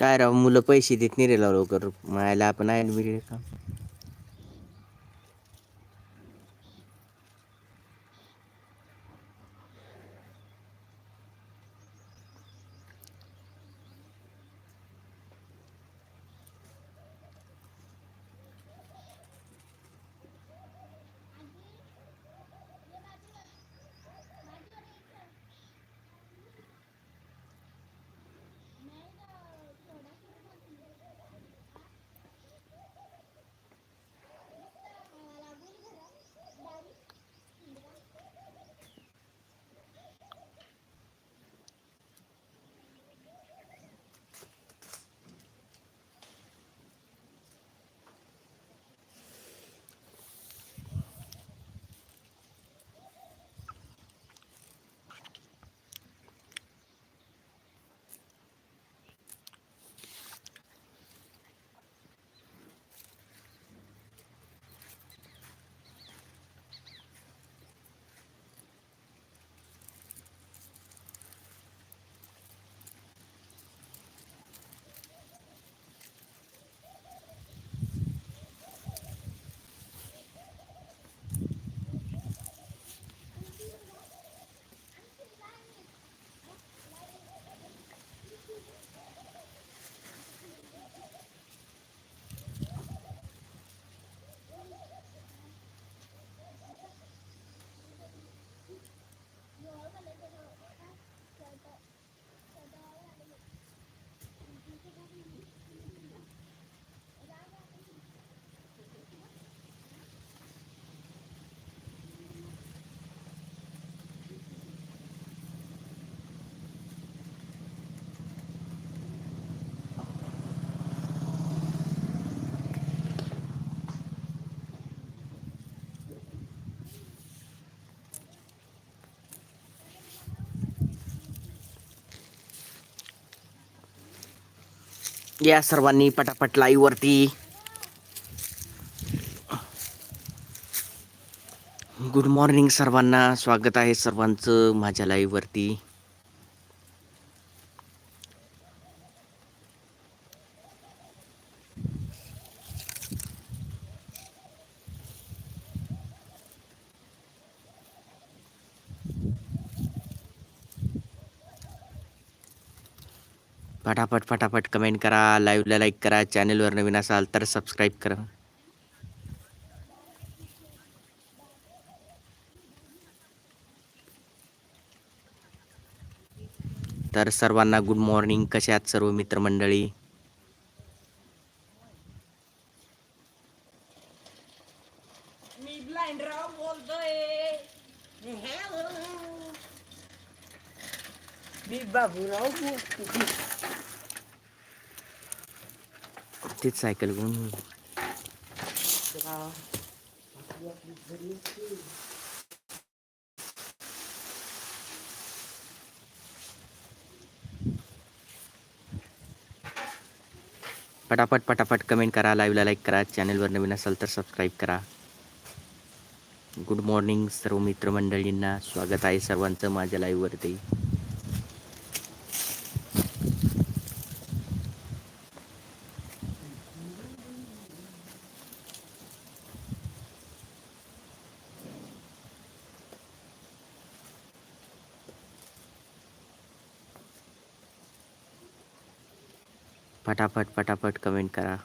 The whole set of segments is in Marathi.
काय राव मुलं पैसे देत नाही रे लवकर. मायला आपण आहे या सर्वांनी पटापट लाईववरती गुड मॉर्निंग सर्वांना. स्वागत आहे सर्वांचं माझ्या लाईववरती पटापट फटाफट कमेंट करा लाईव्हला लाईक करा चॅनलवर नवीन असाल तर सबस्क्राईब करा. तर सर्वांना गुड मॉर्निंग कसे आहात सर्व मित्रमंडळी? मी बाबूराव तीच सायकल घेऊन पटापट पटापट कमेंट करा लाईव्हला लाईक करा चॅनलवर नवीन असाल तर सबस्क्राईब करा. गुड मॉर्निंग सर्व मित्रमंडळींना. स्वागत आहे सर्वांचं माझ्या लाईव्हवरती पटापट पटापट कमेंट करा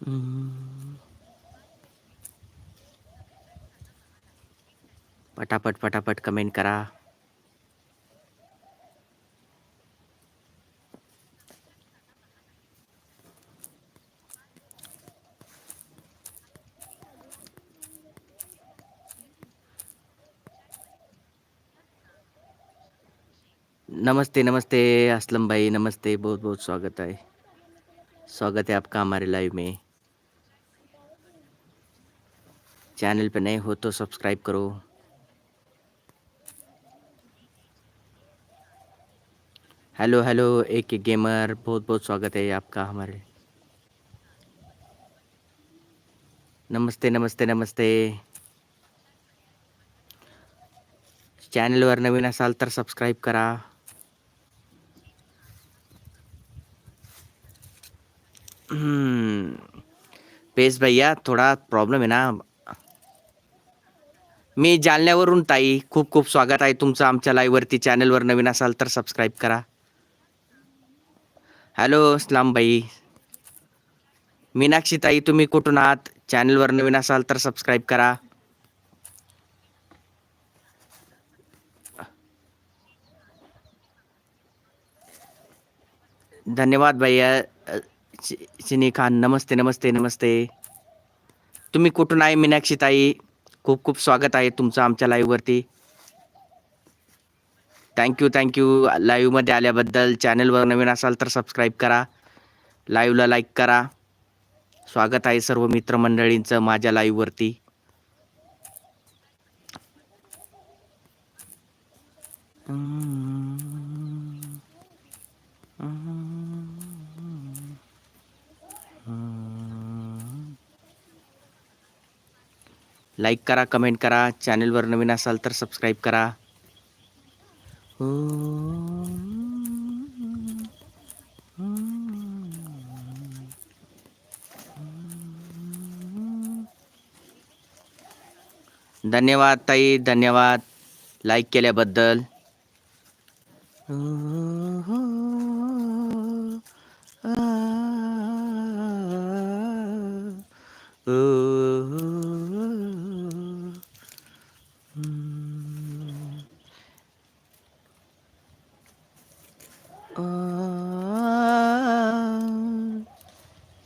हम्म. पटापट पटापट कमेंट करा। नमस्ते नमस्ते, असलम भाई, नमस्ते, बहुत बहुत स्वागत है। स्वागत है आपका हमारे लाइव में। चैनल पर नए हो तो सब्सक्राइब करो। हेलो हेलो एक गेमर बहुत बहुत स्वागत है आपका हमारे। नमस्ते नमस्ते नमस्ते। चॅनलवर नवीन असाल तर सबस्क्राईब करा। पेस भैया थोडा प्रॉब्लेम आहे ना। मी जालन्यावरून ताई खूप खूप स्वागत आहे तुमचं आमच्या लाईव्हवरती चॅनलवर नवीन असाल तर सबस्क्राईब करा। हॅलो सलाम भाई मीनाक्षी ताई तुम्ही कुठून आहात? चॅनलवर नवीन असाल तर सबस्क्राईब करा. धन्यवाद भैया चिनी शि- शिनी खान. नमस्ते नमस्ते नमस्ते. तुम्ही कुठून आहे मीनाक्षी ताई खूप खूप स्वागत आहे तुमचं आमच्या लाईव्हवरती थँक्यू थँक्यू लाईव्हमध्ये आल्याबद्दल चॅनलवर नवीन असाल तर सबस्क्राईब करा. लाईव्हला लाईक करा. स्वागत आहे सर्व मित्रमंडळींचं माझ्या लाईव्हवरती लाईक करा कमेंट करा. चॅनलवर नवीन असाल तर सबस्क्राईब करा. धन्यवाद ताई. धन्यवाद. लाईक केल्याबद्दल.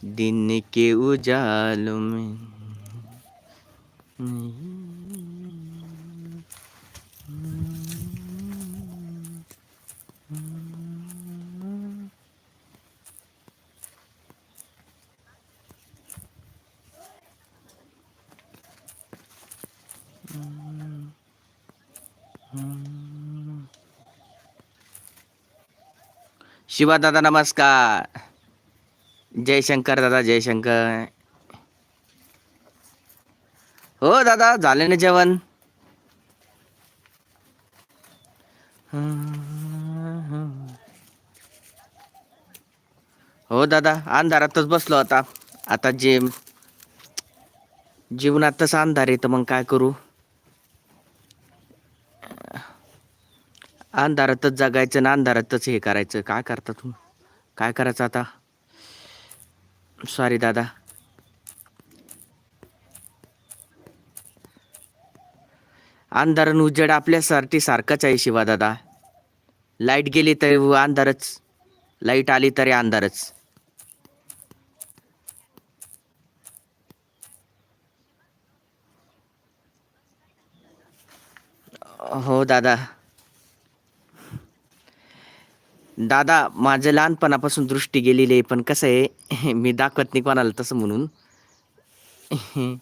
दिन के उजालों में शिवा दादा नमस्कार. जयशंकर दादा जयशंकर. हो दादा झाले ना जेवण? हो दादा अंधारातच बसलो आता. आता जे जीवनातच अंधार आहे तर मग काय करू? अंधारातच जगायचं ना अंधारातच हे करायचं. काय करता तू काय करायचं आता? सॉरी दादा. अंधार उजेड आपल्यासाठी सारखाच आहे शिवा दादा. लाइट गेली तरी अंधारच. लाइट आली तरी अंधारच. हो दादा. दादा माझं लहानपणापासून दृष्टी गेलेली आहे पण कसं आहे मी दाखवत नाही कोणाला तसं म्हणून.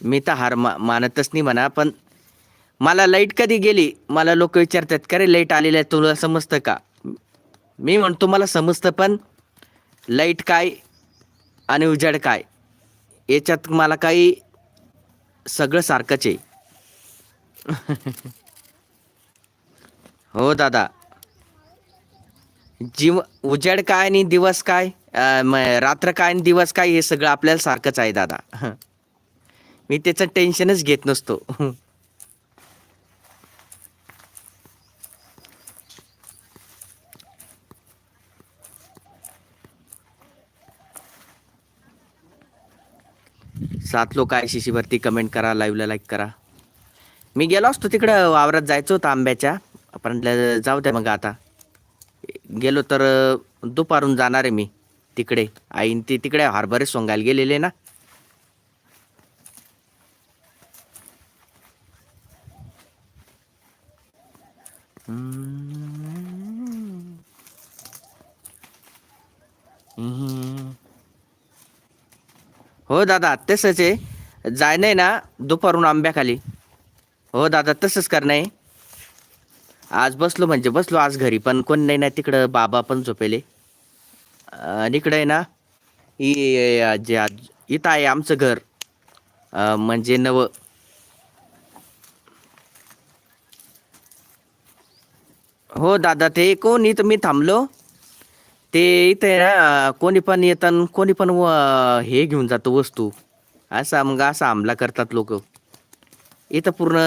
मी तर हार मा मानतच नाही म्हणा पण मला लाइट कधी गेली मला लोक विचारतात का रे लाइट आलेलं आहे तुला समजतं का? मी म्हणतो मला समजतं पण लाइट काय आणि उजाड काय? याच्यात मला काही सगळं सारखंच आहे. हो दादा. जीव उजेड काय आणि दिवस काय? रात्र काय आणि दिवस काय हे सगळं आपल्याला सारखंच आहे दादा. मी त्याचं टेन्शनच घेत नसतो. सात लोक आहे शिशीवरती कमेंट करा लाईव्हला लाईक करा. मी गेलो असतो तिकडं वावरात जायचं होतं आंब्याच्या. आपण जाऊ द्या मग आता. गेलो तर दुपारून जाणार आहे मी तिकडे. आईन ती तिकडे हरभरे सोंगायला गेलेले ना. हो दादा तसंच आहे. जाय नाही ना दुपारून आंब्याखाली. हो दादा तसंच करणं आहे. आज बसलो म्हणजे बसलो आज घरी पण कोण नाही ना तिकडं बाबा पण झोपेले. आणि इकडं आहे ना ही जे आज- इथं आहे आमचं घर. म्हणजे नवं हो दादा ते कोण इथं मी थांबलो. ते इथं आहे ना कोणी पण येतात कोणी पण व- हे घेऊन जातो वस्तू. असा मग असा हमला करतात लोक. इथं पूर्ण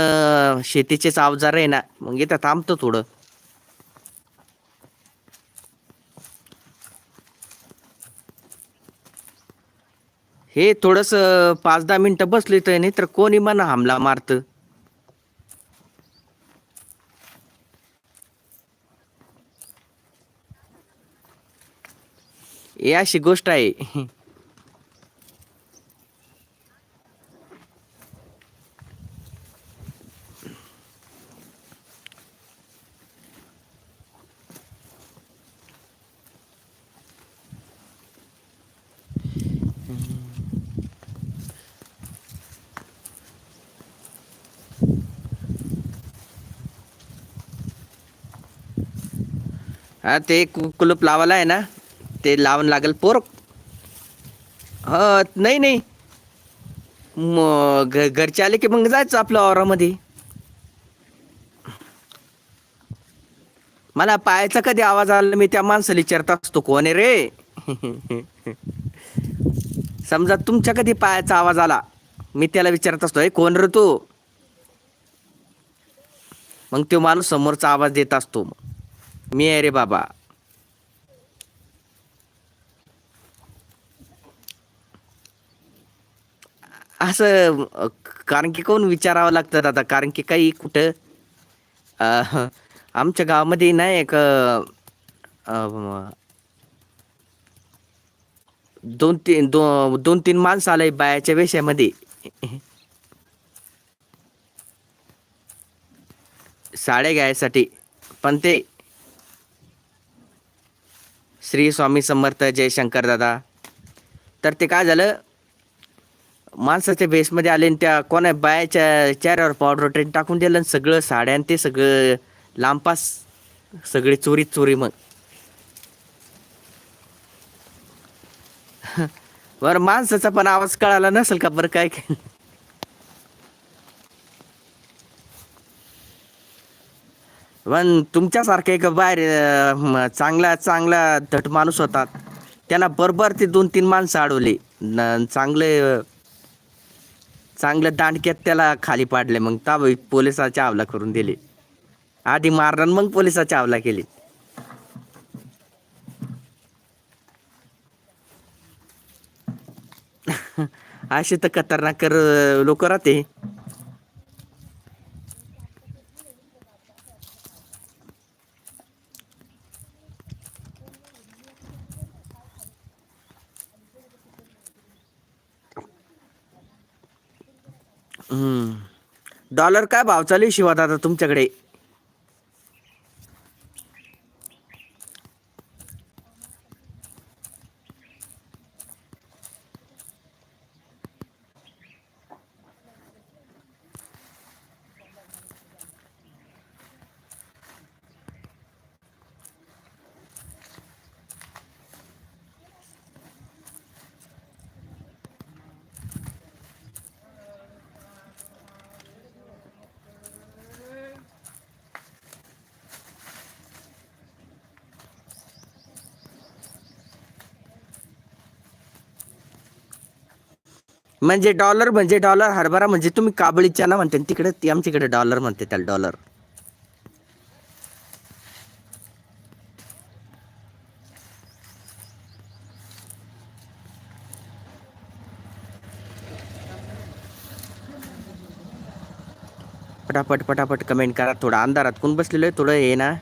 शेतीचेच अवजार आहे ना. मग इथं थांबतो थोडं. हे थोडस पाच दहा मिनिटं बसलो इथं नाही तर कोणी म्हणा हमला मारतं. हे अशी गोष्ट आहे. हा ते कुलूप लावायला आहे ना ते लावून लागेल पोर. हं नाही नाही. मग घ- घरचे आले की मग जायचं आपल्या वावरामध्ये. मला पायाचा कधी आवाज आला मी त्या माणसाला विचारत असतो कोण आहे रे? समजा तुमच्या कधी पायाचा आवाज आला मी त्याला विचारत असतो हे कोण रे तू? मग तो माणूस समोरचा आवाज देत असतो. मी आहे रे बाबा. असं कारण की कोण विचारावं लागतं दादा? कारण की काही कुठं आमच्या गावामध्ये ना एक दोन तीन दो, दोन तीन माणसं आलंय बायाच्या वेशामध्ये साड्या घ्यायसाठी. पण ते श्री स्वामी समर्थ जयशंकर दादा. तर ते काय झालं? माणसाच्या बेसमध्ये आले आणि त्या कोणा बायाच्या चेहऱ्यावर पावडर ट्रेन टाकून दिलं आणि सगळं साड्या आणि ते सगळं लांबपास सगळी चोरी चोरी मग. बरं माणसाचा पण आवाज कळाला नसेल का बरं काय काय? पण तुमच्यासारखा एक बाहेर अं, चांगला चांगला धट माणूस होता त्यांना बरोबर ते दोन तीन माणसं अडवली. न- चांगले अं, चांगलं दांडक्यात त्याला खाली पाडले. मग ता पोलिसाच्या आवला करून दिले. आधी मारणार मग पोलिसाच्या आवला केली. असे तर खतरनाक लोक राहते. हम्म. डॉलर काय भाव चालू आहे शिवा दादा तुमच्याकडे? म्हणजे डॉलर म्हणजे डॉलर हरभरा म्हणजे तुम्ही काबळी चना म्हणते. तिकडे ती आमच्याकडे डॉलर म्हणते त्याला डॉलर. पटापट पटापट कमेंट करा. थोडं अंधारात कोण बसलेलं आहे? थोडं हे ना.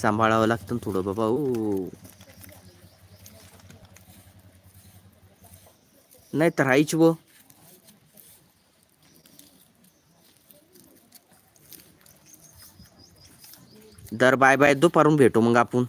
सांभाळावं लागतं थोडं बाबा. ओ नाही तर राहायची वो दर बाय बाय दुपारून भेटू मग आपण.